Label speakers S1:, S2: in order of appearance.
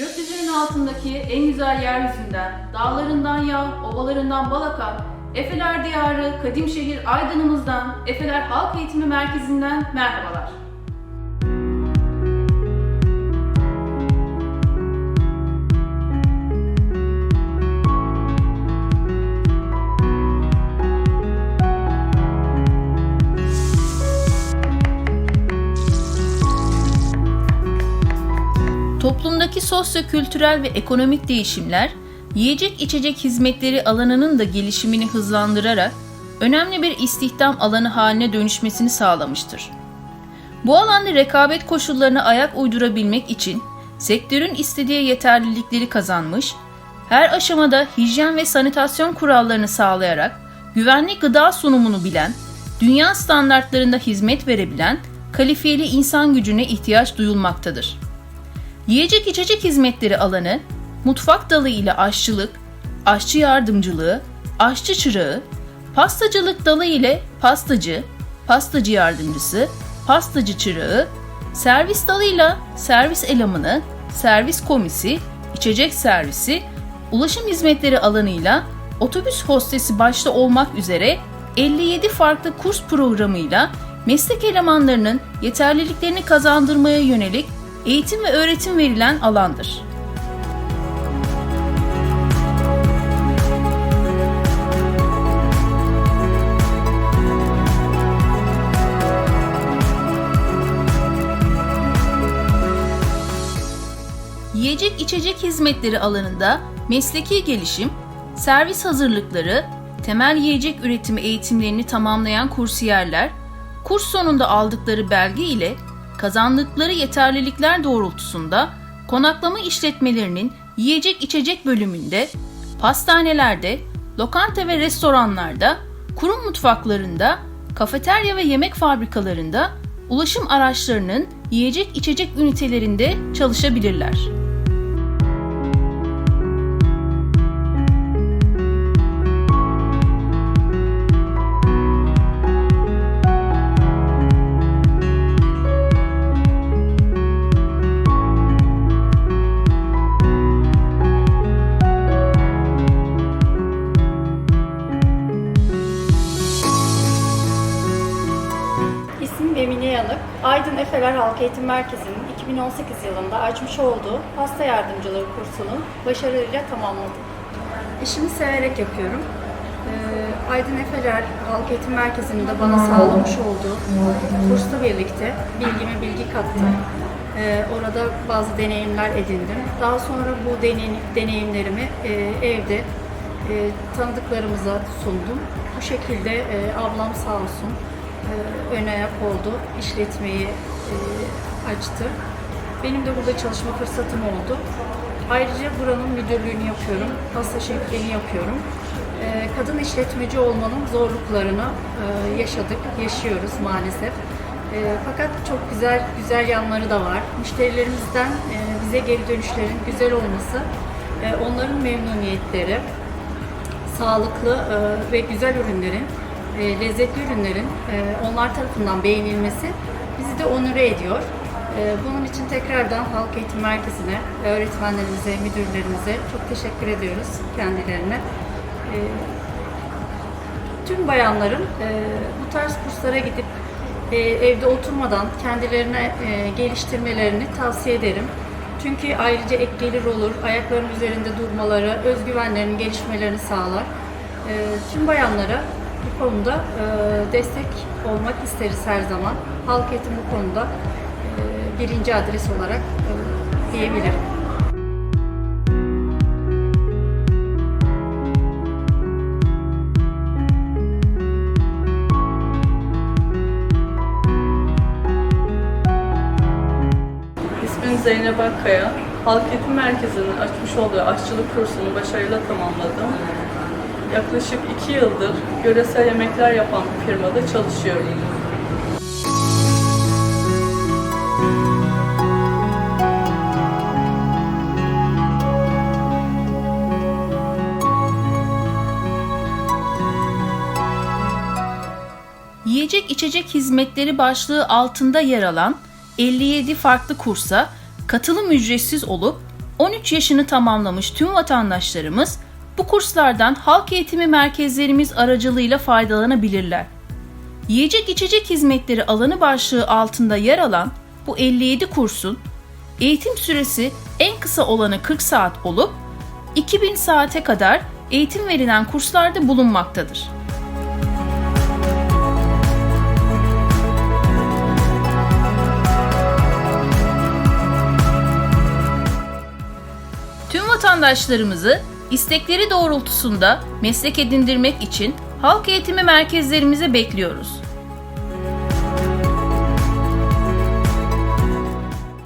S1: Gökyüzünün altındaki en güzel yeryüzünden, dağlarından yağ, ovalarından bal akan, Efeler Diyarı, kadim şehir Aydın'ımızdan, Efeler Halk Eğitimi Merkezi'nden merhabalar. Toplumdaki sosyo-kültürel ve ekonomik değişimler, yiyecek içecek hizmetleri alanının da gelişimini hızlandırarak önemli bir istihdam alanı haline dönüşmesini sağlamıştır. Bu alanda rekabet koşullarına ayak uydurabilmek için sektörün istediği yeterlilikleri kazanmış, her aşamada hijyen ve sanitasyon kurallarını sağlayarak güvenli gıda sunumunu bilen, dünya standartlarında hizmet verebilen kalifiyeli insan gücüne ihtiyaç duyulmaktadır. Yiyecek içecek hizmetleri alanı, mutfak dalı ile aşçılık, aşçı yardımcılığı, aşçı çırağı, pastacılık dalı ile pastacı, pastacı yardımcısı, pastacı çırağı, servis dalıyla servis elemanı, servis komisi, içecek servisi, ulaşım hizmetleri alanıyla otobüs hostesi başta olmak üzere 57 farklı kurs programıyla meslek elemanlarının yeterliliklerini kazandırmaya yönelik eğitim ve öğretim verilen alandır. Yiyecek içecek hizmetleri alanında mesleki gelişim, servis hazırlıkları, temel yiyecek üretimi eğitimlerini tamamlayan kursiyerler, kurs sonunda aldıkları belge ile kazandıkları yeterlilikler doğrultusunda konaklama işletmelerinin yiyecek içecek bölümünde, pastanelerde, lokanta ve restoranlarda, kurum mutfaklarında, kafeterya ve yemek fabrikalarında, ulaşım araçlarının yiyecek içecek ünitelerinde çalışabilirler.
S2: Yanık. Aydın Efeler Halk Eğitim Merkezi'nin 2018 yılında açmış olduğu pasta yardımcılığı kursunu başarıyla tamamladım. İşimi severek yapıyorum. Ee, Aydın Efeler Halk Eğitim Merkezi'nin de bana sağlamış olduğu kursla birlikte bilgime bilgi kattı. Ee, orada bazı deneyimler edindim. Daha sonra bu deneyim, deneyimlerimi e, evde e, tanıdıklarımıza sundum. Bu şekilde e, ablam sağ olsun ön ayak oldu. işletmeyi e, açtı. Benim de burada çalışma fırsatım oldu. Ayrıca buranın müdürlüğünü yapıyorum. Pasta şefliğini yapıyorum. E, Kadın işletmeci olmanın zorluklarını e, yaşadık, yaşıyoruz maalesef. E, Fakat çok güzel güzel yanları da var. Müşterilerimizden e, bize geri dönüşlerin güzel olması, onların memnuniyetleri, sağlıklı ve güzel ürünlerin, e, lezzetli ürünlerin e, onlar tarafından beğenilmesi bizi de onure ediyor. E, bunun için tekrardan Halk Eğitim Merkezi'ne, öğretmenlerimize, müdürlerimize çok teşekkür ediyoruz kendilerine. E, tüm bayanların e, bu tarz kurslara gidip e, evde oturmadan kendilerine e, geliştirmelerini tavsiye ederim. Çünkü ayrıca ek gelir olur, ayaklarının üzerinde durmaları, özgüvenlerinin gelişmelerini sağlar. E, tüm bayanlara bu konuda e, destek olmak isteriz her zaman. Halk eğitim bu konuda e, birinci adres olarak e, diyebilirim.
S3: İsmim Zeynep Akkaya. Halk Eğitim Merkezi'nin açmış olduğu aşçılık kursunu başarıyla tamamladım. Yaklaşık iki yıldır yöresel yemekler yapan bir firmada çalışıyorum.
S1: Yiyecek içecek hizmetleri başlığı altında yer alan 57 farklı kursa katılım ücretsiz olup 13 yaşını tamamlamış tüm vatandaşlarımız bu kurslardan halk eğitimi merkezlerimiz aracılığıyla faydalanabilirler. Yiyecek içecek hizmetleri alanı başlığı altında yer alan bu 57 kursun eğitim süresi en kısa olanı 40 saat olup 2000 saate kadar eğitim verilen kurslarda bulunmaktadır. Tüm vatandaşlarımızı istekleri doğrultusunda meslek edindirmek için halk eğitimi merkezlerimize bekliyoruz.